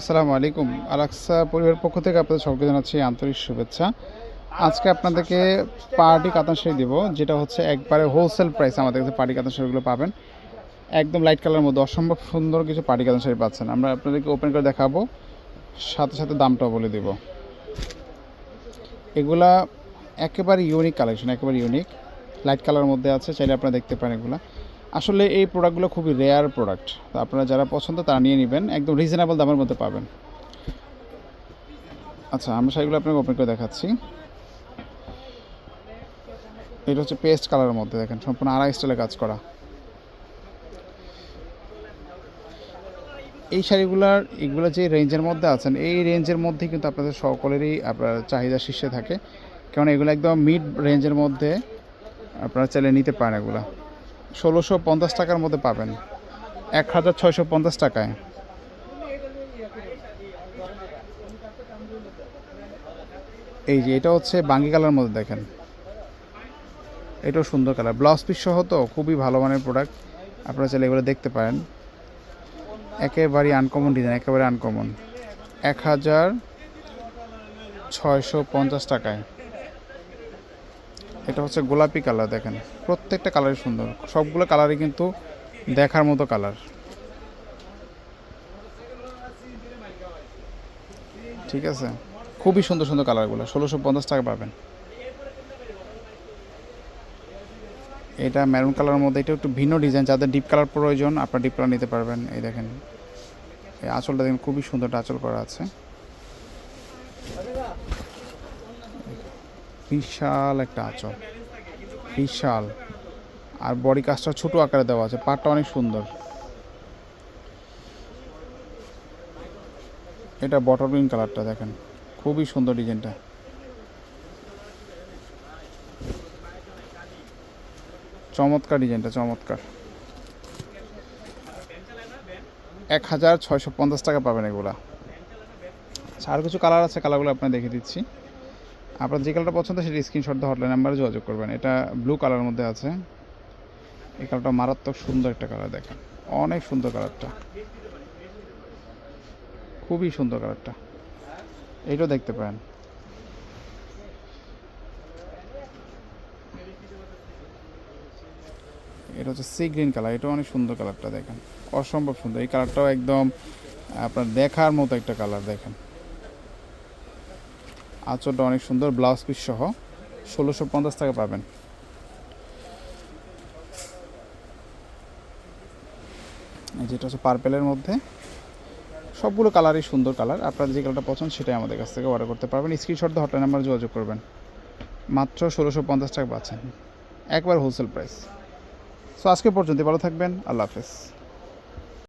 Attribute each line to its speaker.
Speaker 1: আসসালামু আলাইকুম। আলাক্সা পরিবারের পক্ষ থেকে আপনাদের সকলকে জানাচ্ছি আন্তরিক শুভেচ্ছা। আজকে আপনাদেরকে পার্টি কাতান শাড়ি দেবো, যেটা হচ্ছে একবারে হোলসেল প্রাইস আমাদের কাছে পার্টি কাতান শাড়িগুলো পাবেন। একদম লাইট কালারের মধ্যে, অসম্ভব সুন্দর কিছু পার্টি কাতান শাড়ি পাচ্ছেন। আমরা আপনাদেরকে ওপেন করে দেখাবো, সাথে সাথে দামটাও বলে দেব। এগুলা একেবারে ইউনিক কালেকশন একেবারে ইউনিক লাইট কালারের মধ্যে আছে, চাইলে আপনারা দেখতে পারেন এগুলো। আসলে এই প্রোডাক্টগুলো খুবই রেয়ার প্রোডাক্ট তো আপনারা যারা পছন্দ, তারা নিয়ে নেবেন। একদম রিজনেবল দামের মধ্যে পাবেন। আচ্ছা আমরা শাড়িগুলো আপনাকে ওপেন করে দেখাচ্ছি। এটা হচ্ছে পেস্ট কালারের মধ্যে, দেখেন, সম্পূর্ণ আড়াই স্টাইলে কাজ করা। এই শাড়িগুলার, এগুলো যে রেঞ্জের মধ্যে আছেন, এই রেঞ্জের মধ্যে কিন্তু আপনাদের সকলেরই আপনার চাহিদা শীর্ষে থাকে। কারণ এগুলো একদম মিড রেঞ্জের মধ্যে আপনারা চাইলে নিতে পারেন এগুলা। ষোলোশো পঞ্চাশ টাকার মধ্যে পাবেন। এক হাজার ছয়শো পঞ্চাশ টাকায়। এই যে, এটা হচ্ছে বাঙ্গি কালার মধ্যে দেখেন। এটাও সুন্দর কালার। ব্লাউজ পিস সহ তো খুবই ভালো মানের প্রোডাক্ট আপনারা চাইলে এগুলো দেখতে পারেন। একেবারেই আনকমন ডিজাইন একেবারে আনকমন এক হাজার ছয়শো পঞ্চাশ টাকায়। এটা হচ্ছে গোলাপি কালার দেখেন। প্রত্যেকটা কালারই সুন্দর। সবগুলো কালারই কিন্তু দেখার মতো কালার। ঠিক আছে? খুবই সুন্দর সুন্দর কালারগুলো। ষোলোশো পঞ্চাশ টাকা পাবেন। এটা ম্যারুন কালারের মধ্যে, এটা একটু ভিন্ন ডিজাইন যাদের ডিপ কালার প্রয়োজন, আপনারা ডিপ কালার নিতে পারবেন। এই দেখেন। এই আঁচলটা দেখেন, খুবই সুন্দর আঁচল করা আছে। বিশাল একটা আঁচল। বিশাল। আর বডি কাজটা ছোট আকারে দেওয়া আছে পাটটা অনেক সুন্দর। এটা বটল গ্রিন কালারটা দেখেন খুবই সুন্দর ডিজাইনটা। চমৎকার ডিজাইনটা চমৎকার। এক হাজার ছয়শো পঞ্চাশ টাকা পাবেন এগুলা। আচ্ছা, আর কিছু কালার আছে কালারগুলো আপনার দেখে দিচ্ছি। আপনার যে কালারটা পছন্দ সেটা স্ক্রিনশট দিয়ে হটলাইন নাম্বারে যোগাযোগ করবেন। এটা ব্লু কালারের মধ্যে আছে। এই কালারটা মারাত্মক সুন্দর একটা কালার দেখেন। অনেক সুন্দর কালারটা খুবই সুন্দর কালারটা এইটাও দেখতে পারেন। এটা হচ্ছে সি গ্রিন কালার এটাও অনেক সুন্দর কালারটা দেখেন। অসম্ভব সুন্দর। এই কালারটাও একদম, আপনার দেখার মতো একটা কালার দেখেন। আঁচলটা অনেক সুন্দর ব্লাউজ পিস সহ। ষোলোশো পঞ্চাশ টাকা পাবেন। যেটা হচ্ছে পার্পেলের মধ্যে, সবগুলো কালারই সুন্দর কালার আপনার যে কালারটা পছন্দ সেটাই আমাদের কাছ থেকে অর্ডার করতে পারবেন। স্ক্রিনশট দিয়ে হটলাইন নাম্বার যোগাযোগ করবেন। মাত্র ষোলোশো পঞ্চাশ টাকা পাচ্ছেন। একবার হোলসেল প্রাইস সো আজকে পর্যন্ত ভালো থাকবেন। আল্লাহ হাফেজ।